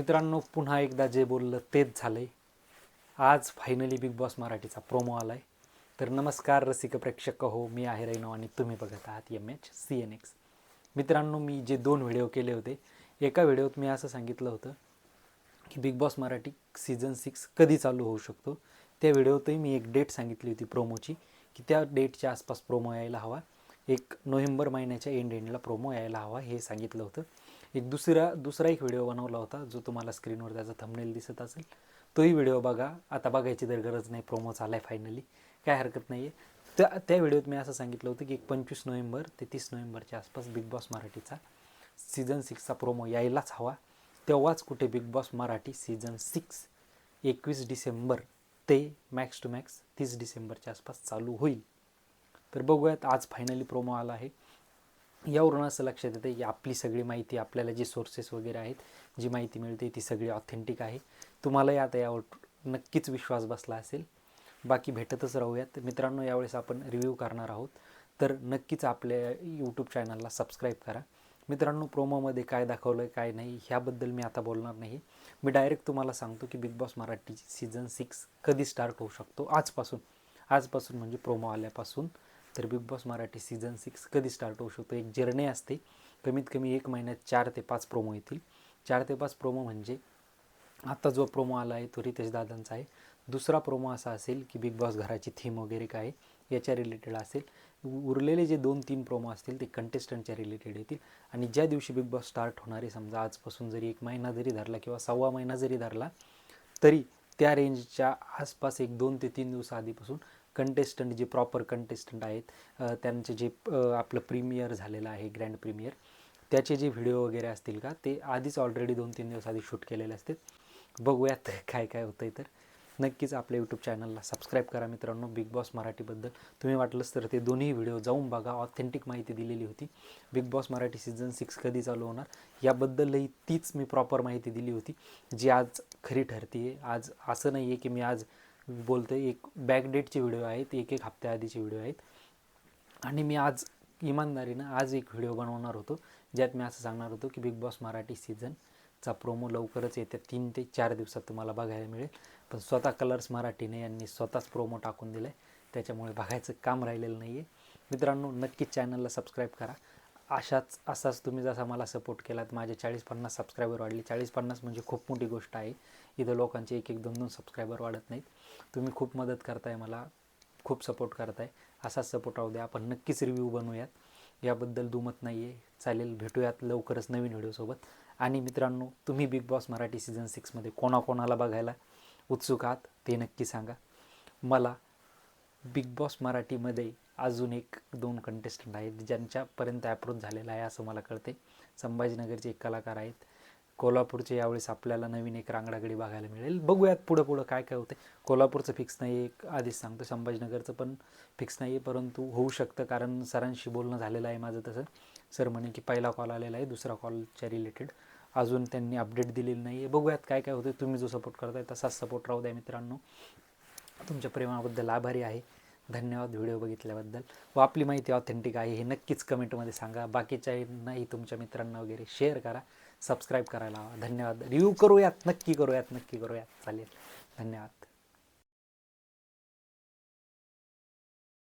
मित्रांनो पुन्हा एकदा जे बोललं तेच झालंय. आज फायनली बिग बॉस मराठीचा प्रोमो आलाय. तर नमस्कार रसिक प्रेक्षक हो मी आहे रैनो आणि तुम्ही बघत आहात M H C N X मित्रांनो मी जे दोन व्हिडिओ केले होते एका व्हिडिओत मी असं सांगितलं होतं की Bigg Boss Marathi season six कधी चालू होऊ शकतो? त्या व्हिडिओतही मी एक डेट सांगितली होती प्रोमोची की त्या डेटच्या आसपास प्रोमो यायला हवा. एक नोव्हेंबर महिन्याच्या एंड एंडला प्रोमो यायला हवा हे सांगितलं होतं. एक दुसरा दुसरा एक व्हिडिओ बनवला होता जो तुम्हाला स्क्रीनवर त्याचा थंबनेल दिसत असेल. तोही व्हिडिओ बघा. आता बघायची तर गरज नाही प्रोमो चालला आहे फायनली काय हरकत नाही आहे त्या त्या व्हिडिओत मी असं सांगितलं होतं की एक पंचवीस नोव्हेंबर ते तीस नोव्हेंबरच्या आसपास बिग बॉस मराठीचा सीझन सिक्सचा प्रोमो यायलाच हवा. तेव्हाच कुठे Bigg Boss Marathi season six एकवीस डिसेंबर ते मॅक्स टू मॅक्स तीस डिसेंबरच्या आसपास चालू होईल. तर बघूयात आज फायनली प्रोमो आला आहे. यावरून असं लक्षात येतं की आपली सगळी माहिती आपल्याला जी सोर्सेस वगैरे आहेत जी माहिती मिळते ती सगळी ऑथेंटिक आहे. तुम्हालाही आता यावर नक्कीच विश्वास बसला असेल. बाकी भेटतच राहूयात. मित्रांनो यावेळेस आपण रिव्ह्यू करणार आहोत. तर नक्कीच आपल्या यूट्यूब चॅनलला सबस्क्राईब करा. मित्रांनो प्रोमोमध्ये काय दाखवलं आहे काय नाही ह्याबद्दल मी आता बोलणार नाही. मी डायरेक्ट तुम्हाला सांगतो की Bigg Boss Marathi season six कधी स्टार्ट होऊ शकतो? आजपासून. आजपासून म्हणजे प्रोमो आल्यापासून. तर Bigg Boss Marathi season six कधी स्टार्ट होऊ शकतो? एक जर्नी असते. कमीत कमी एक महिन्यात चार ते पाच प्रोमो येतील. चार ते पाच प्रोमो म्हणजे आता जो प्रोमो आला आहे तो रितेश दादांचा आहे. दुसरा प्रोमो असा असेल की बिग बॉस घराची थीम वगैरे काय आहे याच्या रिलेटेड असेल. उरलेले जे दोन तीन प्रोमो असतील ते कंटेस्टंटच्या रिलेटेड येतील. आणि ज्या दिवशी बिग बॉस स्टार्ट होणार आहे समजा आजपासून जरी एक महिना जरी धरला किंवा सव्वा महिना जरी धरला तरी त्या रेंजच्या आसपास एक दोन ते तीन दिवस आधीपासून कंटेस्टंट जे प्रॉपर कंटेस्टंट आहेत त्यांचे जे आपलं प्रीमियर झालेलं आहे ग्रँड प्रीमियर त्याचे जे व्हिडिओ वगैरे असतील का ते आधीच ऑलरेडी दोन तीन दिवस आधी शूट केलेले असतात बघूयात काय काय होतं आहे तर. नक्कीच आपल्या यूट्यूब चॅनलला सबस्क्राईब करा मित्रांनो बिग बॉस मराठीबद्दल. तुम्ही वाटलंच तर ते दोन्ही व्हिडिओ जाऊन बघा. ऑथेंटिक माहिती दिलेली होती. Bigg Boss Marathi season six कधी चालू होणार याबद्दलही तीच मी प्रॉपर माहिती दिली होती जी आज खरी ठरते आहे आज असं नाही आहे की मी आज बोलतो आहे एक बॅकडेटचे व्हिडिओ आहेत एक एक हप्त्याआधीचे व्हिडिओ आहेत. आणि मी आज इमानदारीनं आज एक व्हिडिओ बनवणार होतो ज्यात मी असं सांगणार होतो की बिग बॉस मराठी सीझनचा प्रोमो लवकरच येत्या तीन ते चार दिवसात तुम्हाला बघायला मिळेल. पण स्वतः कलर्स मराठीने यांनी स्वतःच प्रोमो टाकून दिला आहे त्याच्यामुळे बघायचं काम राहिलेलं नाही आहे मित्रांनो नक्कीच चॅनलला सबस्क्राईब करा. अशाच असाच तुम्ही जसा मला सपोर्ट केलात माझे चाळीस पन्नास सबस्क्रायबर वाढले. चाळीस पन्नास म्हणजे खूप मोठी गोष्ट आहे. इथं लोकांचे एक एक दोन दोन सबस्क्रायबर वाढत नाहीत. तुम्ही खूप मदत करताय मला खूप सपोर्ट करताय. असाच सपोर्ट राहू द्या. आपण नक्कीच रिव्ह्यू बनवूयात. याबद्दल दुमत नाही आहे चालेल भेटूयात लवकरच नवीन व्हिडिओसोबत आणि मित्रांनो तुम्ही बिग बॉस मराठी सीझन सिक्समध्ये कोणाकोणाला बघायला उत्सुक आहात ते नक्की सांगा. मला बिग बॉस मराठीमध्ये अजून एक दोन कंटेस्टंट आहेत ज्यांच्यापर्यंत अप्रोच झालेला आहे असं मला कळते संभाजीनगरचे एक कलाकार आहेत. कोल्हापूरचे यावेळेस आपल्याला नवीन एक रांगडागडी बघायला मिळेल. बघूयात पुढं पुढं काय काय होतं. कोल्हापूरचं फिक्स नाही आहे एक आधीच सांगतो संभाजीनगरचं पण फिक्स नाही आहे परंतु होऊ शकतं कारण सरांशी बोलणं झालेलं आहे माझं तसं. सर म्हणे की पहिला कॉल आलेला आहे दुसरा कॉलच्या रिलेटेड अजून त्यांनी अपडेट दिलेली नाही आहे. बघूयात काय काय होतं. तुम्ही जो सपोर्ट करताय तसाच सपोर्ट राहू द्या मित्रांनो. तुमच्या प्रेमाबद्दल आभारी आहे. धन्यवाद व्हिडिओ बघितल्याबद्दल. व आपली माहिती ऑथेंटिक आहे हे नक्कीच कमेंटमध्ये सांगा. बाकीच्यांनाही तुमच्या मित्रांना वगैरे शेअर करा. सबस्क्राईब करायला. धन्यवाद. रिव्ह्यू करूयात नक्की करूयात नक्की करूयात. चालेल. धन्यवाद.